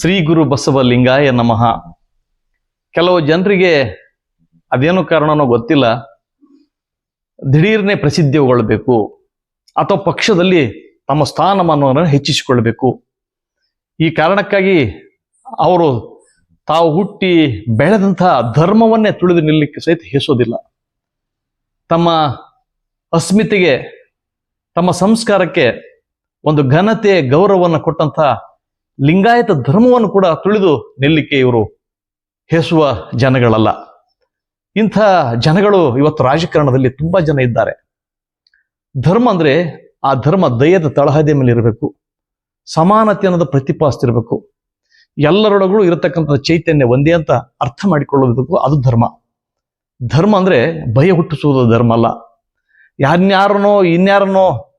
ಶ್ರೀ ಗುರು ಬಸವ ಲಿಂಗಾಯ ನಮಃ. ಕೆಲವು ಜನರಿಗೆ ಅದೇನು ಕಾರಣನೋ ಗೊತ್ತಿಲ್ಲ. ದಿಢೀರ್ನೆ ಪ್ರಸಿದ್ಧಿಗೊಳ್ಳಬೇಕು ಅಥವಾ ಪಕ್ಷದಲ್ಲಿ ತಮ್ಮ ಸ್ಥಾನಮಾನವನ್ನು ಹೆಚ್ಚಿಸಿಕೊಳ್ಬೇಕು. ಈ ಕಾರಣಕ್ಕಾಗಿ ಅವರು ತಾವು ಹುಟ್ಟಿ ಬೆಳೆದಂತಹ ಧರ್ಮವನ್ನೇ ತುಳಿದು ನಿಲ್ಲಕ್ಕೆ ಸಹಿತ ಹೆಸೋದಿಲ್ಲ. ತಮ್ಮ ಅಸ್ಮಿತೆಗೆ, ತಮ್ಮ ಸಂಸ್ಕಾರಕ್ಕೆ ಒಂದು ಘನತೆ ಗೌರವವನ್ನು ಕೊಟ್ಟಂತ ಲಿಂಗಾಯತ ಧರ್ಮವನ್ನು ಕೂಡ ತುಳಿದು ನಿಲ್ಲಿಕ್ಕೆ ಇವರು ಹೆಸುವ ಜನಗಳಲ್ಲ. ಇಂಥ ಜನಗಳು ಇವತ್ತು ರಾಜಕಾರಣದಲ್ಲಿ ತುಂಬಾ ಜನ ಇದ್ದಾರೆ. ಧರ್ಮ ಅಂದ್ರೆ ಆ ಧರ್ಮ ದಯದ ತಳಹದಿಯ ಮೇಲೆ ಇರಬೇಕು. ಸಮಾನತೆ ಅನ್ನೋದು ಪ್ರತಿಪಾದಿಸ್ತಿರ್ಬೇಕು ಎಲ್ಲರೊಳಗೂ ಇರತಕ್ಕಂಥ ಚೈತನ್ಯ ಒಂದೇ ಅಂತ ಅರ್ಥ ಮಾಡಿಕೊಳ್ಳೋದಕ್ಕೂ ಅದು ಧರ್ಮ. ಧರ್ಮ ಅಂದ್ರೆ ಭಯ ಹುಟ್ಟಿಸುವುದು ಧರ್ಮ ಅಲ್ಲ. ಯಾರ್ನ್ಯಾರನೋ ಇನ್ಯಾರನೋ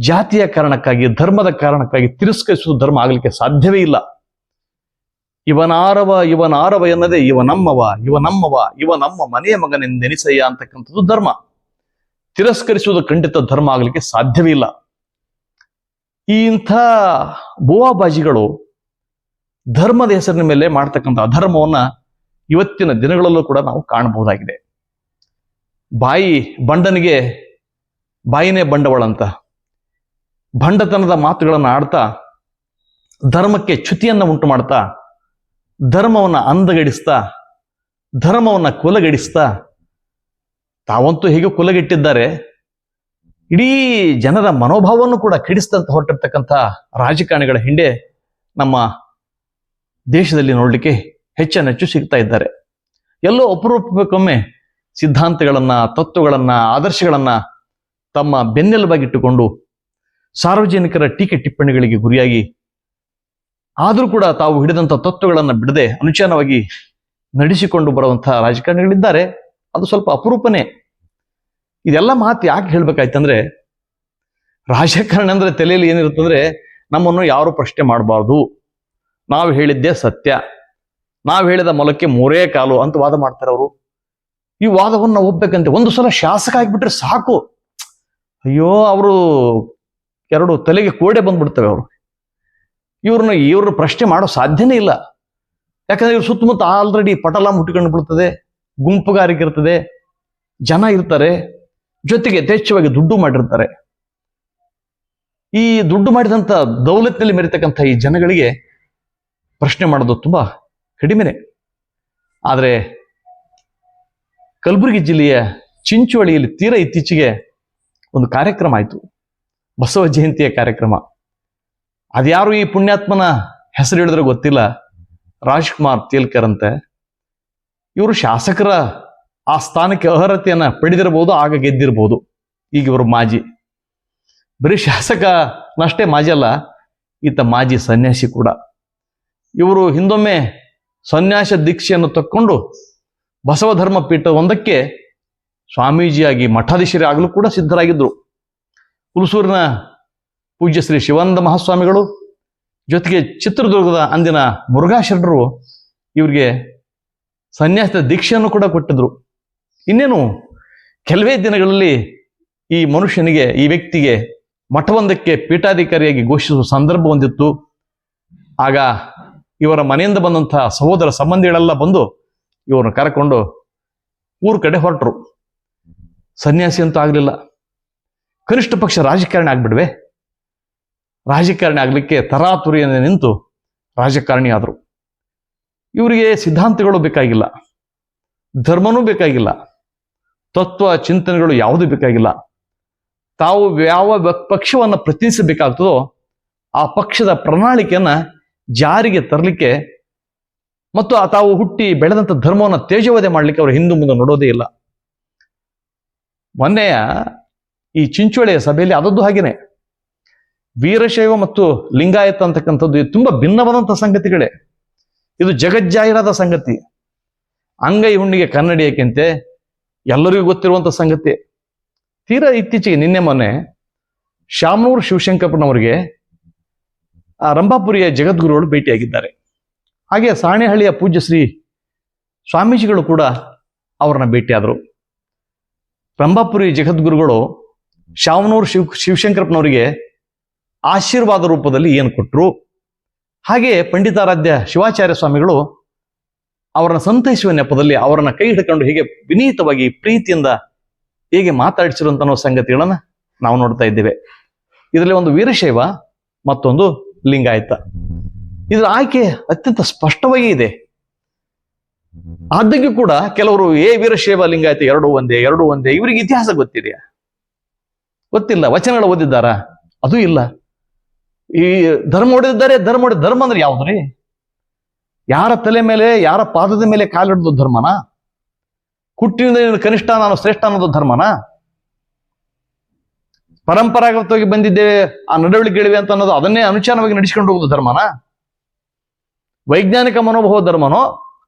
ಜಾತಿಯ ಕಾರಣಕ್ಕಾಗಿ, ಧರ್ಮದ ಕಾರಣಕ್ಕಾಗಿ ತಿರಸ್ಕರಿಸುವುದು ಧರ್ಮ ಆಗಲಿಕ್ಕೆ ಸಾಧ್ಯವೇ ಇಲ್ಲ. ಇವನಾರವ ಇವನಾರವ ಎನ್ನದೇ ಇವ ನಮ್ಮವ ಇವ ನಮ್ಮವ, ಇವ ನಮ್ಮ ಮನೆಯ ಮಗನೆಂದೆನಿಸಯ್ಯ ಅಂತಕ್ಕಂಥದ್ದು ಧರ್ಮ. ತಿರಸ್ಕರಿಸುವುದು ಖಂಡಿತ ಧರ್ಮ ಆಗಲಿಕ್ಕೆ ಸಾಧ್ಯವೇ ಇಲ್ಲ. ಈ ಇಂಥ ಬೋವಾಬಾಜಿಗಳು ಧರ್ಮದ ಹೆಸರಿನ ಮೇಲೆ ಮಾಡ್ತಕ್ಕಂಥ ಅಧರ್ಮವನ್ನ ಇವತ್ತಿನ ದಿನಗಳಲ್ಲೂ ಕೂಡ ನಾವು ಕಾಣಬಹುದಾಗಿದೆ. ಬಾಯಿ ಬಂಡನಿಗೆ ಬಾಯಿನೇ ಬಂಡವಾಳ ಅಂತ ಭಂಡತನದ ಮಾತುಗಳನ್ನು ಆಡ್ತಾ ಧರ್ಮಕ್ಕೆ ಚ್ಯುತಿಯನ್ನು ಉಂಟು ಮಾಡ್ತಾ ಧರ್ಮವನ್ನ ಅಂದಗಡಿಸ್ತಾ ಧರ್ಮವನ್ನ ಕುಲಗಡಿಸ್ತಾ ತಾವಂತೂ ಹೇಗೆ ಕುಲಗಿಟ್ಟಿದ್ದಾರೆ? ಇಡೀ ಜನರ ಮನೋಭಾವವನ್ನು ಕೂಡ ಕೆಡಿಸಿದಂತ ಹೊರಟಿರ್ತಕ್ಕಂಥ ರಾಜಕಾರಣಿಗಳ ಹಿಂಡೆ ನಮ್ಮ ದೇಶದಲ್ಲಿ ನೋಡ್ಲಿಕ್ಕೆ ಹೆಚ್ಚನೆಚ್ಚು ಸಿಗ್ತಾ ಇದ್ದಾರೆ. ಎಲ್ಲೋ ಅಪರೂಪಕ್ಕೊಮ್ಮೆ ಸಿದ್ಧಾಂತಗಳನ್ನ, ತತ್ವಗಳನ್ನ, ಆದರ್ಶಗಳನ್ನ ತಮ್ಮ ಬೆನ್ನೆಲುಬಾಗಿಟ್ಟುಕೊಂಡು ಸಾರ್ವಜನಿಕರ ಟೀಕೆ ಟಿಪ್ಪಣಿಗಳಿಗೆ ಗುರಿಯಾಗಿ. ಆದರೂ ಕೂಡ ತಾವು ಹಿಡಿದಂಥ ತತ್ವಗಳನ್ನು ಬಿಡದೆ ಅನುಚಾನವಾಗಿ ನಡೆಸಿಕೊಂಡು ಬರುವಂತಹ ರಾಜಕಾರಣಿಗಳಿದ್ದಾರೆ. ಅದು ಸ್ವಲ್ಪ ಅಪರೂಪನೇ. ಇದೆಲ್ಲ ಮಾತು ಯಾಕೆ ಹೇಳ್ಬೇಕಾಯ್ತಂದ್ರೆ, ರಾಜಕಾರಣ ಅಂದ್ರೆ ತಲೆಯಲ್ಲಿ ಏನಿರುತ್ತಂದ್ರೆ ನಮ್ಮನ್ನು ಯಾರು ಪ್ರಶ್ನೆ ಮಾಡಬಾರ್ದು. ನಾವು ಹೇಳಿದ್ದೇ ಸತ್ಯ. ನಾವು ಹೇಳಿದ ಮೊಲಕ್ಕೆ ಮೂರೇ ಕಾಲು ಅಂತ ವಾದ ಮಾಡ್ತಾರೆ ಅವರು. ಈ ವಾದವನ್ನು ಒಪ್ಪಬೇಕಂತೆ. ಒಂದು ಸಲ ಶಾಸಕ ಆಗಿಬಿಟ್ರೆ ಸಾಕು. ಅಯ್ಯೋ, ಅವರು ಎರಡು ತಲೆಗೆ ಕೋಡೆ ಬಂದ್ಬಿಡ್ತವೆ ಅವರು. ಇವ್ರನ್ನ ಇವ್ರನ್ನ ಪ್ರಶ್ನೆ ಮಾಡೋ ಸಾಧ್ಯನೇ ಇಲ್ಲ. ಯಾಕಂದ್ರೆ ಇವ್ರ ಸುತ್ತಮುತ್ತ ಆಲ್ರೆಡಿ ಪಟಲ ಮುಟ್ಟಿಕೊಂಡು ಬಿಡ್ತದೆ, ಗುಂಪುಗಾರಿಕೆ ಇರ್ತದೆ, ಜನ ಇರ್ತಾರೆ, ಜೊತೆಗೆ ಯಥೇಚ್ಛವಾಗಿ ದುಡ್ಡು ಮಾಡಿರ್ತಾರೆ. ಈ ದುಡ್ಡು ಮಾಡಿದಂತ ದೌಲತ್ನಲ್ಲಿ ಮೆರಿತಕ್ಕಂಥ ಈ ಜನಗಳಿಗೆ ಪ್ರಶ್ನೆ ಮಾಡೋದು ತುಂಬಾ ಕಡಿಮೆನೆ. ಆದರೆ ಕಲಬುರಗಿ ಜಿಲ್ಲೆಯ ಚಿಂಚೋಳಿಯಲ್ಲಿ ತೀರ ಇತ್ತೀಚೆಗೆ ಒಂದು ಕಾರ್ಯಕ್ರಮ ಆಯಿತು. ಬಸವ ಜಯಂತಿಯ ಕಾರ್ಯಕ್ರಮ. ಅದ್ಯಾರು ಈ ಪುಣ್ಯಾತ್ಮನ ಹೆಸರು ಹೇಳಿದ್ರೆ ಗೊತ್ತಿಲ್ಲ. ರಾಜ್ಕುಮಾರ್ ತೇಲ್ಕರ್ ಅಂತ. ಇವರು ಶಾಸಕರ ಆ ಸ್ಥಾನಕ್ಕೆ ಅರ್ಹತೆಯನ್ನ ಪಡೆದಿರಬಹುದು ಆಗ ಗೆದ್ದಿರಬಹುದು ಈಗ ಇವರು ಮಾಜಿ. ಬರೀ ಶಾಸಕನಷ್ಟೇ ಮಾಜಿ ಅಲ್ಲ, ಈತ ಮಾಜಿ ಸನ್ಯಾಸಿ ಕೂಡ. ಇವರು ಹಿಂದೊಮ್ಮೆ ಸನ್ಯಾಸ ದೀಕ್ಷೆಯನ್ನು ತಕ್ಕೊಂಡು ಬಸವ ಧರ್ಮ ಪೀಠ ಒಂದಕ್ಕೆ ಸ್ವಾಮೀಜಿಯಾಗಿ ಮಠಾಧೀಶರಾಗಲು ಕೂಡ ಸಿದ್ಧರಾಗಿದ್ರು. ಹುಲಸೂರಿನ ಪೂಜ್ಯ ಶ್ರೀ ಶಿವಾನಂದ ಮಹಾಸ್ವಾಮಿಗಳು, ಜೊತೆಗೆ ಚಿತ್ರದುರ್ಗದ ಅಂದಿನ ಮುರುಘಾ ಶರಣರು ಇವರಿಗೆ ಸನ್ಯಾಸದ ದೀಕ್ಷೆಯನ್ನು ಕೂಡ ಕೊಟ್ಟಿದ್ರು. ಇನ್ನೇನು, ಕೆಲವೇ ದಿನಗಳಲ್ಲಿ ಈ ಮನುಷ್ಯನಿಗೆ, ಈ ವ್ಯಕ್ತಿಗೆ ಮಠವೊಂದಕ್ಕೆ ಪೀಠಾಧಿಕಾರಿಯಾಗಿ ಘೋಷಿಸುವ ಸಂದರ್ಭ ಹೊಂದಿತ್ತು ಆಗ ಇವರ ಮನೆಯಿಂದ ಬಂದಂತಹ ಸಹೋದರ ಸಂಬಂಧಿಗಳೆಲ್ಲ ಬಂದು ಇವ್ರನ್ನ ಕರ್ಕೊಂಡು ಊರು ಕಡೆ ಹೊರಟರು. ಸನ್ಯಾಸಿ ಅಂತೂ ಆಗ್ಲಿಲ್ಲ. ಕನಿಷ್ಠ ಪಕ್ಷ ರಾಜಕಾರಣಿ ಆಗ್ಬಿಡ್ವೆ. ರಾಜಕಾರಣಿ ಆಗ್ಲಿಕ್ಕೆ ತರಾತುರಿಯಿಂದ ನಿಂತು ರಾಜಕಾರಣಿ ಆದರು. ಇವರಿಗೆ ಸಿದ್ಧಾಂತಗಳು ಬೇಕಾಗಿಲ್ಲ. ಧರ್ಮನೂ ಬೇಕಾಗಿಲ್ಲ. ತತ್ವ, ಚಿಂತನೆಗಳು ಯಾವುದೂ ಬೇಕಾಗಿಲ್ಲ. ತಾವು ಯಾವ ಪಕ್ಷವನ್ನು ಪ್ರತಿನಿಧಿಸಬೇಕಾಗ್ತದೋ ಆ ಪಕ್ಷದ ಪ್ರಣಾಳಿಕೆಯನ್ನು ಜಾರಿಗೆ ತರಲಿಕ್ಕೆ ಮತ್ತು ಆ ತಾವು ಹುಟ್ಟಿ ಬೆಳೆದಂತ ಧರ್ಮವನ್ನು ತೇಜವಧೆ ಮಾಡಲಿಕ್ಕೆ ಅವರು ಹಿಂದೂ ಮುಂದೆ ನೋಡೋದೇ ಇಲ್ಲ. ಮೊನ್ನೆಯ ಈ ಚಿಂಚೋಳಿಯ ಸಭೆಯಲ್ಲಿ ಅದದ್ದು ಹಾಗೇನೆ. ವೀರಶೈವ ಮತ್ತು ಲಿಂಗಾಯತ ಅಂತಕ್ಕಂಥದ್ದು ತುಂಬಾ ಭಿನ್ನವಾದಂಥ ಸಂಗತಿಗಳೇ. ಇದು ಜಗಜ್ಜಾಹಿರಾದ ಸಂಗತಿ. ಅಂಗೈ ಹುಣ್ಣಿಗೆ ಕನ್ನಡಿ ಏಕೆಂತೆ? ಎಲ್ಲರಿಗೂ ಗೊತ್ತಿರುವಂತ ಸಂಗತಿ. ತೀರಾ ಇತ್ತೀಚೆಗೆ ನಿನ್ನೆ ಮೊನ್ನೆ ಶಾಮನೂರು ಶಿವಶಂಕರಪ್ಪನವರಿಗೆ ಆ ರಂಭಾಪುರಿಯ ಜಗದ್ಗುರುಗಳು ಭೇಟಿಯಾಗಿದ್ದಾರೆ. ಹಾಗೆ ಸಾಣೆಹಳ್ಳಿಯ ಪೂಜ್ಯ ಶ್ರೀ ಸ್ವಾಮೀಜಿಗಳು ಕೂಡ ಅವರನ್ನ ಭೇಟಿಯಾದರು. ರಂಭಾಪುರಿ ಜಗದ್ಗುರುಗಳು ಶಾಮನೂರು ಶಿವ್, ಶಿವಶಂಕರಪ್ಪನವರಿಗೆ ಆಶೀರ್ವಾದ ರೂಪದಲ್ಲಿ ಏನು ಕೊಟ್ಟರು ಹಾಗೆ ಪಂಡಿತಾರಾಧ್ಯ ಶಿವಾಚಾರ್ಯ ಸ್ವಾಮಿಗಳು ಅವರನ್ನ ಸಂತೈಸುವ ನೆಪದಲ್ಲಿ ಅವರನ್ನ ಕೈ ಹಿಡ್ಕೊಂಡು ಹೀಗೆ ವಿನೀತವಾಗಿ ಪ್ರೀತಿಯಿಂದ ಹೇಗೆ ಮಾತಾಡಿಸಿರುವಂತ ಅನ್ನೋ ಸಂಗತಿಗಳನ್ನ ನಾವು ನೋಡ್ತಾ ಇದ್ದೇವೆ. ಇದರಲ್ಲಿ ಒಂದು ವೀರಶೈವ, ಮತ್ತೊಂದು ಲಿಂಗಾಯತ. ಇದರ ಆಯ್ಕೆ ಅತ್ಯಂತ ಸ್ಪಷ್ಟವಾಗಿ ಇದೆ. ಆದಾಗ್ಯೂ ಕೂಡ ಕೆಲವರು, ಏ ವೀರಶೈವ, ಲಿಂಗಾಯತ, ಎರಡು ಒಂದೇ ಎರಡು ಒಂದೇ, ಇವರಿಗೆ ಇತಿಹಾಸ ಗೊತ್ತಿದೆಯಾ? ಗೊತ್ತಿಲ್ಲ. ವಚನಗಳು ಓದಿದ್ದಾರಾ? ಅದು ಇಲ್ಲ. ಈ ಧರ್ಮ ಹೊಡೆದಿದ್ದಾರೆ ಧರ್ಮ ಹೊಡೆದ ಧರ್ಮ ಅಂದ್ರೆ ಯಾವ್ದ್ರಿ ಯಾರ ತಲೆ ಮೇಲೆ, ಯಾರ ಪಾದದ ಮೇಲೆ ಕಾಲಿಡೋದು ಧರ್ಮನ? ಹುಟ್ಟಿನಿಂದ ಕನಿಷ್ಠ, ನಾನು ಶ್ರೇಷ್ಠ ಅನ್ನೋದು ಧರ್ಮನ? ಪರಂಪರಾಗತವಾಗಿ ಬಂದಿದ್ದೇವೆ, ಆ ನಡವಳಿಕೆಗಳಿವೆ ಅಂತ ಅನ್ನೋದು ಅದನ್ನೇ ಅನುಚಾನವಾಗಿ ನಡೆಸಿಕೊಂಡು ಹೋಗೋದು ಧರ್ಮನ? ವೈಜ್ಞಾನಿಕ ಮನೋಭಾವ ಧರ್ಮನೋ?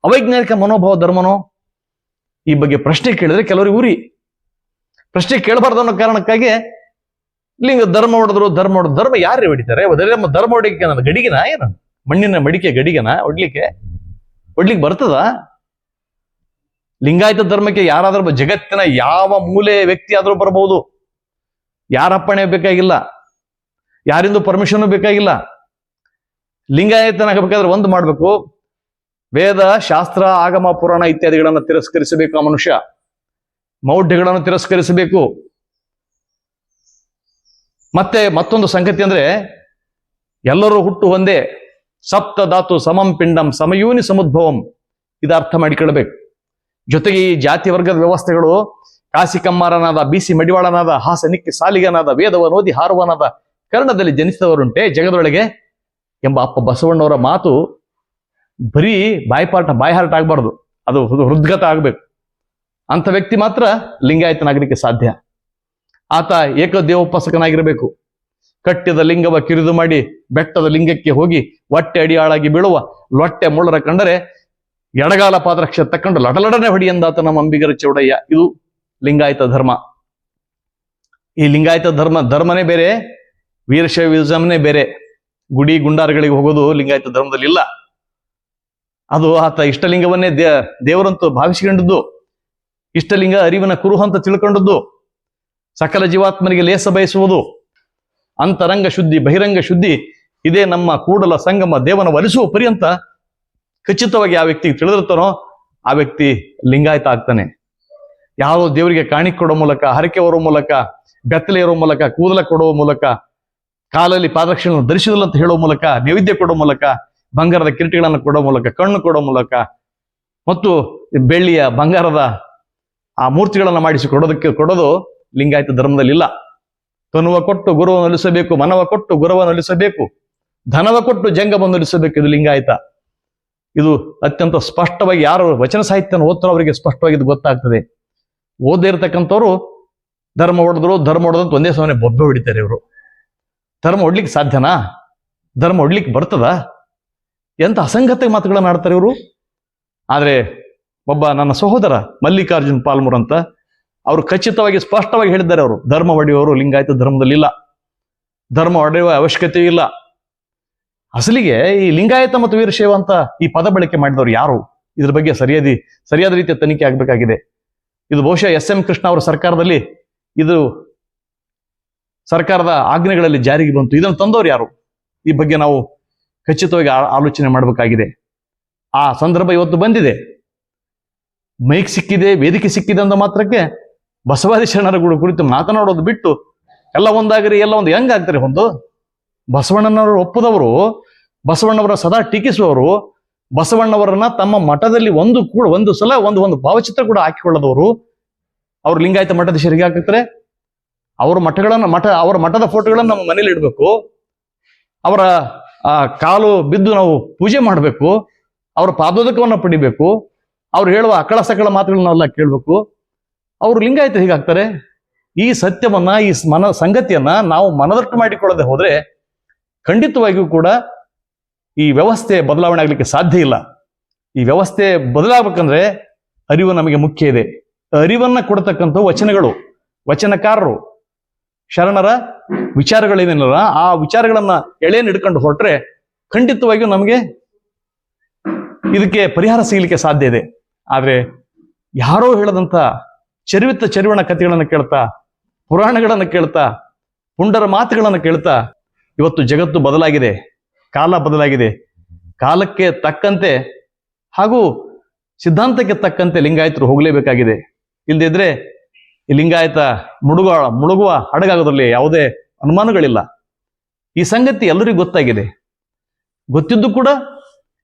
ಅವೈಜ್ಞಾನಿಕ ಮನೋಭಾವ ಧರ್ಮನೋ? ಈ ಬಗ್ಗೆ ಪ್ರಶ್ನೆ ಕೇಳಿದ್ರೆ ಕೆಲವರಿಗೆ ಉರಿ. ಪ್ರಶ್ನೆ ಕೇಳಬಾರ್ದು ಅನ್ನೋ ಕಾರಣಕ್ಕಾಗಿ ಲಿಂಗ ಧರ್ಮ ಹೊಡೆದ್ರು ಧರ್ಮ ಹೊಡೆದ್ರು, ಧರ್ಮ ಯಾರು ಹೊಡಿತಾರೆ? ಧರ್ಮ ಧರ್ಮ ಹೊಡಿಕೆ ನನ್ನ ಗಡಿಗೆನ ಏನು? ಮಣ್ಣಿನ ಮಡಿಕೆ ಗಡಿಗೆನ ಹೊಡ್ಲಿಕ್ಕೆ? ಹೊಡ್ಲಿಕ್ಕೆ ಬರ್ತದ? ಲಿಂಗಾಯತ ಧರ್ಮಕ್ಕೆ ಯಾರಾದ್ರೂ ಜಗತ್ತಿನ ಯಾವ ಮೂಲೆ ವ್ಯಕ್ತಿ ಆದ್ರೂ ಬರಬಹುದು ಯಾರಪ್ಪಣೆ ಬೇಕಾಗಿಲ್ಲ? ಯಾರಿಂದ ಪರ್ಮಿಷನ್ ಬೇಕಾಗಿಲ್ಲ? ಲಿಂಗಾಯತನಾಗಬೇಕಾದ್ರೆ ಒಂದು ಮಾಡ್ಬೇಕು. ವೇದ, ಶಾಸ್ತ್ರ, ಆಗಮ, ಪುರಾಣ ಇತ್ಯಾದಿಗಳನ್ನು ತಿರಸ್ಕರಿಸಬೇಕು ಆ ಮನುಷ್ಯ? ಮೌಢ್ಯಗಳನ್ನು ತಿರಸ್ಕರಿಸಬೇಕು. ಮತ್ತೆ ಮತ್ತೊಂದು ಸಂಗತಿ ಅಂದ್ರೆ, ಎಲ್ಲರೂ ಹುಟ್ಟು ಒಂದೇ ಸಪ್ತ ಧಾತು ಸಮಂ ಪಿಂಡಂ ಸಮಯೂನಿ ಸಮುದ್ಭವಂ ಇದು ಅರ್ಥ ಮಾಡಿಕೊಳ್ಳಬೇಕು ಜೊತೆಗೆ ಈ ಜಾತಿ ವರ್ಗದ ವ್ಯವಸ್ಥೆಗಳು, ಕಾಸಿಕಮ್ಮಾರನಾದ ಬಿಸಿ ಮಡಿವಾಳನಾದ ಹಾಸ ನಿಕ್ಕಿ ಸಾಲಿಗನಾದ ವೇದವನೋದಿ ಹಾರುವನಾದ ಕರ್ಣದಲ್ಲಿ ಜನಿಸಿದವರುಂಟೆ ಜಗದೊಳಗೆ ಎಂಬ ಅಪ್ಪ ಬಸವಣ್ಣವರ ಮಾತು ಬರೀ ಬಾಯ್ಪಾಠ ಬಾಯ್ಹಾರ್ಟ್ ಆಗಬಾರ್ದು. ಅದು ಹೃದ್ಗತ ಆಗ್ಬೇಕು. ಅಂತ ವ್ಯಕ್ತಿ ಮಾತ್ರ ಲಿಂಗಾಯತನಾಗಲಿಕ್ಕೆ ಸಾಧ್ಯ. ಆತ ಏಕದೇವೋಪಾಸಕನಾಗಿರಬೇಕು. ಕಟ್ಟಿದ ಲಿಂಗವ ಕಿರಿದು ಮಾಡಿ ಬೆಟ್ಟದ ಲಿಂಗಕ್ಕೆ ಹೋಗಿ ಹೊಟ್ಟೆ ಅಡಿಯಾಳಾಗಿ ಬೀಳುವ ಲೊಟ್ಟೆ ಮುಳ್ಳರ ಕಂಡರೆ ಎಡಗಾಲ ಪಾದರಕ್ಷ ತಕ್ಕಂಡು ಲಡಲಡನೆ ಹೊಡಿಯಂದಾತ ನಮ್ಮ ಅಂಬಿಗರ ಚೌಡಯ್ಯ. ಇದು ಲಿಂಗಾಯತ ಧರ್ಮ. ಈ ಲಿಂಗಾಯತ ಧರ್ಮ, ಧರ್ಮನೇ ಬೇರೆ ವೀರಶೈವಿಸಮ್ನೇ ಬೇರೆ. ಗುಡಿ ಗುಂಡಾರಗಳಿಗೆ ಹೋಗೋದು ಲಿಂಗಾಯತ ಧರ್ಮದಲ್ಲಿ ಇಲ್ಲ ಅದು ಆತ ಇಷ್ಟಲಿಂಗವನ್ನೇ ದೇ, ದೇವರಂತೂ ಭಾವಿಸಿಕೊಂಡಿದ್ದು. ಇಷ್ಟಲಿಂಗ ಅರಿವಿನ ಕುರುಹು ಅಂತ ತಿಳ್ಕೊಂಡದ್ದು. ಸಕಲ ಜೀವಾತ್ಮನಿಗೆ ಲೇಸ ಬಯಸುವುದು. ಅಂತರಂಗ ಶುದ್ಧಿ, ಬಹಿರಂಗ ಶುದ್ಧಿ, ಇದೇ ನಮ್ಮ ಕೂಡಲ ಸಂಗಮ ದೇವನ ಒಲಿಸುವ ಪರ್ಯಂತ ಖಚಿತವಾಗಿ ಆ ವ್ಯಕ್ತಿಗೆ ತಿಳಿದಿರ್ತಾನೋ ಆ ವ್ಯಕ್ತಿ ಲಿಂಗಾಯತ ಆಗ್ತಾನೆ. ಯಾವ ದೇವರಿಗೆ ಕಾಣಿಕೆ ಕೊಡೋ ಮೂಲಕ, ಹರಕೆ ಹೊರೋ ಮೂಲಕ, ಬೆತ್ತಲೆ ಇರೋ ಮೂಲಕ, ಕೂದಲ ಕೊಡುವ ಮೂಲಕ, ಕಾಲಲ್ಲಿ ಪಾದರಕ್ಷಣ ಧರಿಸಿದಲ್ಲ ಅಂತ ಹೇಳೋ ಮೂಲಕ, ನೈವೇದ್ಯ ಕೊಡೋ ಮೂಲಕ, ಬಂಗಾರದ ಕಿರೀಟಗಳನ್ನು ಕೊಡೋ ಮೂಲಕ, ಕಣ್ಣು ಕೊಡೋ ಮೂಲಕ, ಮತ್ತು ಬೆಳ್ಳಿಯ ಬಂಗಾರದ ಆ ಮೂರ್ತಿಗಳನ್ನು ಮಾಡಿಸಿ ಕೊಡೋದಕ್ಕೆ, ಕೊಡೋದು ಲಿಂಗಾಯತ ಧರ್ಮದಲ್ಲಿ ಇಲ್ಲ ತನುವ ಕೊಟ್ಟು ಗುರುವನ್ನು ನಲಿಸಬೇಕು ಮನವ ಕೊಟ್ಟು ಗುರುವನ್ನು ನಲಿಸಬೇಕು ಧನವ ಕೊಟ್ಟು ಜಂಗವನ್ನು ನಲಿಸಬೇಕು ಇದು ಲಿಂಗಾಯತ. ಇದು ಅತ್ಯಂತ ಸ್ಪಷ್ಟವಾಗಿ ಯಾರು ವಚನ ಸಾಹಿತ್ಯನ ಓದ್ತಾರೋ ಅವರಿಗೆ ಸ್ಪಷ್ಟವಾಗಿ ಇದು ಗೊತ್ತಾಗ್ತದೆ. ಓದೇ ಇರತಕ್ಕಂಥವ್ರು ಧರ್ಮ ಹೊಡೆದ್ರು, ಧರ್ಮ ಹೊಡೆದಂತ ಒಂದೇ ಸಮನೆ ಬೊಬ್ಬೆ ಹೊಡಿತಾರೆ ಇವರು. ಧರ್ಮ ಹೊಡ್ಲಿಕ್ಕೆ ಸಾಧ್ಯನಾ? ಧರ್ಮ ಹೊಡ್ಲಿಕ್ಕೆ ಬರ್ತದ? ಎಂತ ಅಸಂಗತ ಮಾತುಗಳನ್ನ ಆಡ್ತಾರೆ ಇವರು. ಆದ್ರೆ ಒಬ್ಬ ನನ್ನ ಸಹೋದರ ಮಲ್ಲಿಕಾರ್ಜುನ್ ಪಾಲ್ಮೂರ್ ಅಂತ, ಅವರು ಖಚಿತವಾಗಿ ಸ್ಪಷ್ಟವಾಗಿ ಹೇಳಿದ್ದಾರೆ ಅವರು. ಧರ್ಮ ಒಡೆಯುವವರು ಲಿಂಗಾಯತ ಧರ್ಮದಲ್ಲಿ ಇಲ್ಲ ಧರ್ಮ ಒಡೆಯುವ ಅವಶ್ಯಕತೆ ಇಲ್ಲ. ಅಸಲಿಗೆ ಈ ಲಿಂಗಾಯತ ಮತ್ತು ವೀರಶೈವ ಅಂತ ಈ ಪದ ಬಳಕೆ ಮಾಡಿದವರು ಯಾರು? ಇದ್ರ ಬಗ್ಗೆ ಸರಿಯಾದಿ, ಸರಿಯಾದ ರೀತಿಯ ತನಿಖೆ ಆಗಬೇಕಾಗಿದೆ. ಇದು ಬಹುಶಃ ಎಸ್ ಎಂ ಕೃಷ್ಣ ಅವರ ಸರ್ಕಾರದಲ್ಲಿ ಇದು ಸರ್ಕಾರದ ಆಜ್ಞೆಗಳಲ್ಲಿ ಜಾರಿಗೆ ಬಂತು. ಇದನ್ನು ತಂದವರು ಯಾರು? ಈ ಬಗ್ಗೆ ನಾವು ಖಚಿತವಾಗಿ ಆಲೋಚನೆ ಮಾಡಬೇಕಾಗಿದೆ. ಆ ಸಂದರ್ಭ ಇವತ್ತು ಬಂದಿದೆ. ಮೈಕ್ ಸಿಕ್ಕಿದೆ, ವೇದಿಕೆ ಸಿಕ್ಕಿದೆ ಅಂದ ಮಾತ್ರಕ್ಕೆ ಬಸವಾದಿ ಶರಣರ ಕುರಿತು ಮಾತನಾಡೋದು ಬಿಟ್ಟು ಎಲ್ಲ ಒಂದಾಗ್ರಿ, ಎಲ್ಲ ಒಂದು ಹೆಂಗ್ ಆಗ್ತಾರೆ ಒಂದು? ಬಸವಣ್ಣನವರು ಒಪ್ಪದವರು, ಬಸವಣ್ಣವರ ಸದಾ ಟೀಕಿಸುವವರು, ಬಸವಣ್ಣವರನ್ನ ತಮ್ಮ ಮಠದಲ್ಲಿ ಒಂದು ಕೂಡ, ಒಂದು ಸಲ ಒಂದು ಒಂದು ಭಾವಚಿತ್ರ ಕೂಡ ಹಾಕಿಕೊಳ್ಳದವರು. ಅವ್ರು ಲಿಂಗಾಯತ ಮಠಾಧೀಶರಿಗೆ ಹಾಕಿರ್ತಾರೆ. ಅವ್ರ ಮಠಗಳನ್ನ, ಮಠ, ಅವರ ಮಠದ ಫೋಟೋಗಳನ್ನ ನಮ್ಮ ಮನೇಲಿ ಇಡಬೇಕು. ಅವರ ಕಾಲು ಬಿದ್ದು ನಾವು ಪೂಜೆ ಮಾಡಬೇಕು. ಅವರ ಪಾದೋದಕವನ್ನು ಪಡಿಬೇಕು. ಅವ್ರು ಹೇಳುವ ಅಕಳ ಸಕಳ ಮಾತುಗಳನ್ನೆಲ್ಲ ಕೇಳಬೇಕು. ಅವರು ಲಿಂಗಾಯತ ಹೀಗಾಗ್ತಾರೆ ಈ ಸತ್ಯವನ್ನ, ಈ ಮನ ಸಂಗತಿಯನ್ನ ನಾವು ಮನದಟ್ಟು ಮಾಡಿಕೊಳ್ಳದೆ ಹೋದ್ರೆ ಖಂಡಿತವಾಗಿಯೂ ಕೂಡ ಈ ವ್ಯವಸ್ಥೆ ಬದಲಾವಣೆ ಆಗ್ಲಿಕ್ಕೆ ಸಾಧ್ಯ ಇಲ್ಲ. ಈ ವ್ಯವಸ್ಥೆ ಬದಲಾಗಬೇಕಂದ್ರೆ ಅರಿವು ನಮಗೆ ಮುಖ್ಯ ಇದೆ. ಅರಿವನ್ನ ಕೊಡತಕ್ಕಂಥ ವಚನಗಳು, ವಚನಕಾರರು, ಶರಣರ ವಿಚಾರಗಳೇನಿಲ್ಲ ಆ ವಿಚಾರಗಳನ್ನ ಎಳೆಯನ್ನು ಹಿಡ್ಕೊಂಡು ಹೊರಟ್ರೆ ಖಂಡಿತವಾಗಿಯೂ ನಮಗೆ ಇದಕ್ಕೆ ಪರಿಹಾರ ಸಿಗಲಿಕ್ಕೆ ಸಾಧ್ಯ ಇದೆ. ಆದ್ರೆ ಯಾರೋ ಹೇಳದಂತ ಚರಿವಿತ್ತ ಚರಿವಣ ಕಥೆಗಳನ್ನು ಕೇಳ್ತಾ, ಪುರಾಣಗಳನ್ನು ಕೇಳ್ತಾ, ಪುಂಡರ ಮಾತುಗಳನ್ನು ಕೇಳ್ತಾ, ಇವತ್ತು ಜಗತ್ತು ಬದಲಾಗಿದೆ, ಕಾಲ ಬದಲಾಗಿದೆ. ಕಾಲಕ್ಕೆ ತಕ್ಕಂತೆ ಹಾಗೂ ಸಿದ್ಧಾಂತಕ್ಕೆ ತಕ್ಕಂತೆ ಲಿಂಗಾಯತರು ಹೋಗಲೇಬೇಕಾಗಿದೆ. ಈ ಲಿಂಗಾಯತ ಮುಳುಗುವ ಮುಳುಗುವ ಹಡಗಾಗೋದ್ರಲ್ಲಿ ಯಾವುದೇ ಅನುಮಾನಗಳಿಲ್ಲ. ಈ ಸಂಗತಿ ಎಲ್ಲರಿಗೂ ಗೊತ್ತಾಗಿದೆ. ಗೊತ್ತಿದ್ದು ಕೂಡ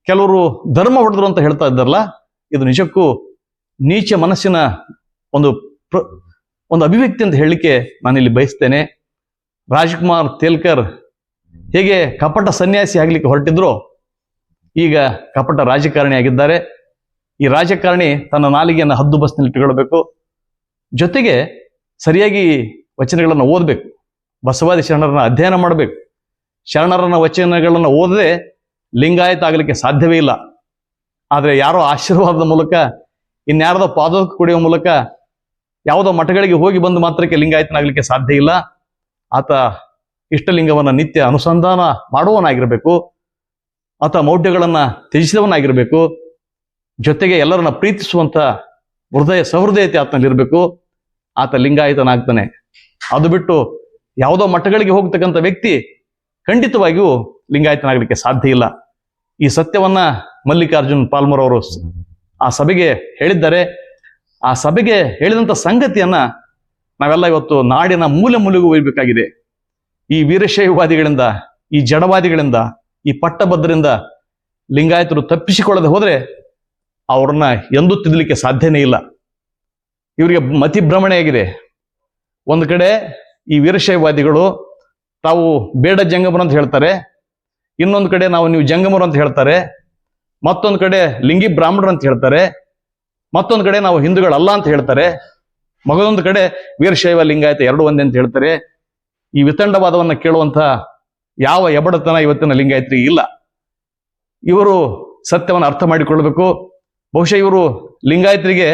ಕೆಲವರು ಧರ್ಮ ಹೊಡೆದ್ರು ಅಂತ ಹೇಳ್ತಾ ಇದ್ದಾರಲ್ಲ ಇದು ನಿಜಕ್ಕೂ ನೀಚ ಮನಸ್ಸಿನ ಒಂದು ಒಂದು ಅಭಿವ್ಯಕ್ತಿ ಅಂತ ಹೇಳಲಿಕ್ಕೆ ನಾನಿಲ್ಲಿ ಬಯಸ್ತೇನೆ. ರಾಜ್ಕುಮಾರ್ ತೇಲ್ಕರ್ ಹೇಗೆ ಕಪಟ ಸನ್ಯಾಸಿ ಆಗ್ಲಿಕ್ಕೆ ಹೊರಟಿದ್ರು ಈಗ ಕಪಟ ರಾಜಕಾರಣಿ ಆಗಿದ್ದಾರೆ. ಈ ರಾಜಕಾರಣಿ ತನ್ನ ನಾಲಿಗೆಯನ್ನು ಹದ್ದು ಬಸ್ನಲ್ಲಿ ಇಟ್ಟುಕೊಳ್ಬೇಕು ಜೊತೆಗೆ ಸರಿಯಾಗಿ ವಚನಗಳನ್ನು ಓದಬೇಕು. ಬಸವಾದಿ ಶರಣರನ್ನ ಅಧ್ಯಯನ ಮಾಡಬೇಕು. ಶರಣರನ್ನ ವಚನಗಳನ್ನು ಓದದೆ ಲಿಂಗಾಯತ ಆಗಲಿಕ್ಕೆ ಸಾಧ್ಯವೇ ಇಲ್ಲ. ಆದರೆ ಯಾರೋ ಆಶೀರ್ವಾದದ ಮೂಲಕ, ಇನ್ಯಾರದೋ ಪಾದಕ್ಕೆ ಕುಡಿಯುವ ಮೂಲಕ ಯಾವುದೋ ಮಠಗಳಿಗೆ ಹೋಗಿ ಬಂದು ಮಾತ್ರಕ್ಕೆ ಲಿಂಗಾಯತನಾಗಲಿಕ್ಕೆ ಸಾಧ್ಯ ಇಲ್ಲ. ಆತ ಇಷ್ಟಲಿಂಗವನ್ನ ನಿತ್ಯ ಅನುಸಂಧಾನ ಮಾಡುವವನಾಗಿರಬೇಕು. ಆತ ಮೌಢ್ಯಗಳನ್ನ ತ್ಯಜಿಸಿದವನಾಗಿರಬೇಕು. ಜೊತೆಗೆ ಎಲ್ಲರನ್ನ ಪ್ರೀತಿಸುವಂತ ಹೃದಯ ಸಹೃದಯತೆ ಆತನಲ್ಲಿರಬೇಕು. ಆತ ಲಿಂಗಾಯತನಾಗ್ತಾನೆ. ಅದು ಬಿಟ್ಟು ಯಾವುದೋ ಮಠಗಳಿಗೆ ಹೋಗ್ತಕ್ಕಂಥ ವ್ಯಕ್ತಿ ಖಂಡಿತವಾಗಿಯೂ ಲಿಂಗಾಯತನಾಗಲಿಕ್ಕೆ ಸಾಧ್ಯ ಇಲ್ಲ. ಈ ಸತ್ಯವನ್ನ ಮಲ್ಲಿಕಾರ್ಜುನ್ ಪಾಲ್ಮರ್ ಅವರು ಆ ಸಭೆಗೆ ಹೇಳಿದ್ದಾರೆ. ಆ ಸಭೆಗೆ ಹೇಳಿದಂತ ಸಂಗತಿಯನ್ನ ನಾವೆಲ್ಲ ಇವತ್ತು ನಾಡಿನ ಮೂಲೆ ಮೂಲೆಗೂ ಒಯ್ಯಬೇಕಾಗಿದೆ. ಈ ವೀರಶೈವವಾದಿಗಳಿಂದ, ಈ ಜಡವಾದಿಗಳಿಂದ, ಈ ಪಟ್ಟಭದ್ರಿಂದ ಲಿಂಗಾಯತರು ತಪ್ಪಿಸಿಕೊಳ್ಳದೆ ಹೋದ್ರೆ ಅವ್ರನ್ನ ಎಂದೂ ತಿದ್ದಲಿಕ್ಕೆ ಸಾಧ್ಯನೇ ಇಲ್ಲ. ಇವರಿಗೆ ಮತಿಭ್ರಮಣೆಯಾಗಿದೆ. ಒಂದು ಕಡೆ ಈ ವೀರಶೈವವಾದಿಗಳು ತಾವು ಬೇಡ ಜಂಗಮರು ಅಂತ ಹೇಳ್ತಾರೆ. ಇನ್ನೊಂದು ಕಡೆ ನಾವು ನೀವು ಜಂಗಮರು ಅಂತ ಹೇಳ್ತಾರೆ. ಮತ್ತೊಂದು ಕಡೆ ಲಿಂಗಿ ಬ್ರಾಹ್ಮಣರು ಅಂತ ಹೇಳ್ತಾರೆ. ಮತ್ತೊಂದು ಕಡೆ ನಾವು ಹಿಂದೂಗಳಲ್ಲ ಅಂತ ಹೇಳ್ತಾರೆ. ಮಗದೊಂದು ಕಡೆ ವೀರಶೈವ ಲಿಂಗಾಯತ ಎರಡು ಒಂದೇ ಅಂತ ಹೇಳ್ತಾರೆ. ಈ ವಿತಂಡವಾದವನ್ನ ಕೇಳುವಂತ ಯಾವ ಎಬಡತನ ಇವತ್ತಿನ ಲಿಂಗಾಯತ್ರಿ ಇಲ್ಲ. ಇವರು ಸತ್ಯವನ್ನು ಅರ್ಥ ಮಾಡಿಕೊಳ್ಬೇಕು. ಬಹುಶಃ ಇವರು ಲಿಂಗಾಯತರಿಗೆ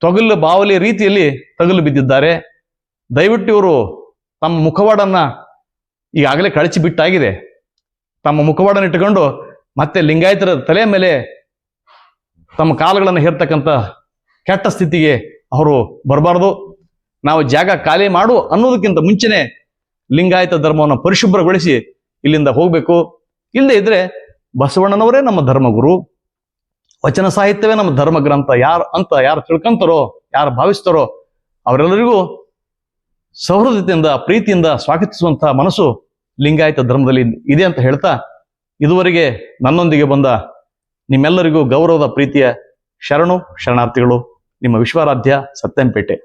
ತೊಗಲು ಬಾವಲಿ ರೀತಿಯಲ್ಲಿ ತಗಲು ಬಿದ್ದಿದ್ದಾರೆ. ದಯವಿಟ್ಟು ಇವರು ತಮ್ಮ ಮುಖವಾಡನ್ನ ಈಗಾಗಲೇ ಕಳಚಿ ಬಿಟ್ಟಾಗಿದೆ ತಮ್ಮ ಮುಖವಾಡನ ಇಟ್ಟುಕೊಂಡು ಮತ್ತೆ ಲಿಂಗಾಯತರ ತಲೆ ಮೇಲೆ ತಮ್ಮ ಕಾಲುಗಳನ್ನು ಹೇರ್ತಕ್ಕಂಥ ಕೆಟ್ಟ ಸ್ಥಿತಿಗೆ ಅವರು ಬರಬಾರದು. ನಾವು ಜಾಗ ಖಾಲಿ ಮಾಡು ಅನ್ನೋದಕ್ಕಿಂತ ಮುಂಚೆನೆ ಲಿಂಗಾಯತ ಧರ್ಮವನ್ನು ಪರಿಶುಭ್ರಗೊಳಿಸಿ ಇಲ್ಲಿಂದ ಹೋಗಬೇಕು. ಇಲ್ಲದೆ ಇದ್ರೆ ಬಸವಣ್ಣನವರೇ ನಮ್ಮ ಧರ್ಮಗುರು. ವಚನ ಸಾಹಿತ್ಯವೇ ನಮ್ಮ ಧರ್ಮ ಗ್ರಂಥ ಯಾರು ಅಂತ ಯಾರು ತಿಳ್ಕೊಂತಾರೋ, ಯಾರು ಭಾವಿಸ್ತಾರೋ ಅವರೆಲ್ಲರಿಗೂ ಸೌಹೃದತೆಯಿಂದ ಪ್ರೀತಿಯಿಂದ ಸ್ವಾಗತಿಸುವಂತಹ ಮನಸ್ಸು ಲಿಂಗಾಯತ ಧರ್ಮದಲ್ಲಿ ಇದೆ ಅಂತ ಹೇಳ್ತಾ ಇದುವರೆಗೆ ನನ್ನೊಂದಿಗೆ ಬಂದ ನಿಮ್ಮೆಲ್ಲರಿಗೂ ಗೌರವದ ಪ್ರೀತಿಯ ಶರಣು ಶರಣಾರ್ಥಿಗಳು ನಿಮ್ಮ ವಿಶ್ವಾರಾಧ್ಯ ಸತ್ಯಂಪೇಟೆ